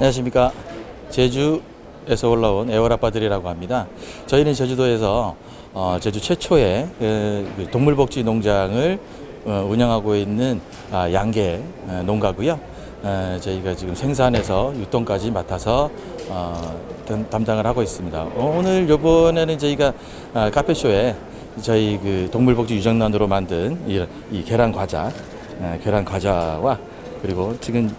안녕하십니까. 제주에서 올라온 애월아빠들이라고 합니다. 저희는 제주도에서 어, 제주 최초의 그, 그 동물복지 농장을 어, 운영하고 있는 아, 양계 어, 농가고요. 어, 저희가 지금 생산에서 유통까지 맡아서 어, 담- 담당을 하고 있습니다. 어, 오늘 이번에는 저희가 아, 카페쇼에 저희 그 동물복지 유정란으로 만든 이, 이 계란 과자, 어, 계란 과자와 그리고 지금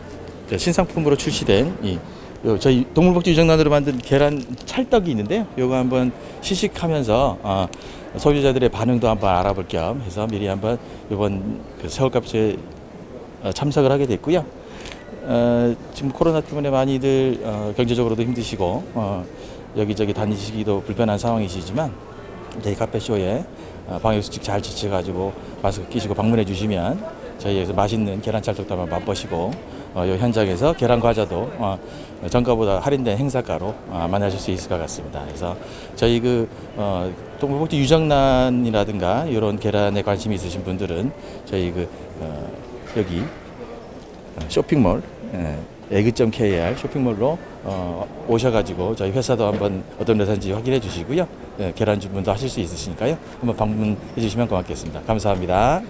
신상품으로 출시된 이요 저희 동물복지 유정란으로 만든 계란 찰떡이 있는데요. 요거 한번 시식하면서 어, 소비자들의 반응도 한번 알아볼 겸 해서 미리 한번 이번 그 서울값에 어, 참석을 하게 됐고요. 어, 지금 코로나 때문에 많이들 어, 경제적으로도 힘드시고 어, 여기저기 다니시기도 불편한 상황이시지만 저희 카페쇼에 어, 방역수칙 잘 지켜가지고 마스크 끼시고 방문해 주시면 저희에서 맛있는 계란 찰떡도 한번 맛보시고 어, 이 현장에서 계란 과자도 어, 전가보다 할인된 행사가로 어, 만나실 수 있을 것 같습니다. 그래서 저희 그 어, 동물복지 유정란이라든가 이런 계란에 관심이 있으신 분들은 저희 그 어, 여기 쇼핑몰 예, 에그.kr 쇼핑몰로 어, 오셔가지고 저희 회사도 한번 어떤 회사인지 확인해 주시고요. 예, 계란 주문도 하실 수 있으시니까요. 한번 방문해 주시면 고맙겠습니다. 감사합니다.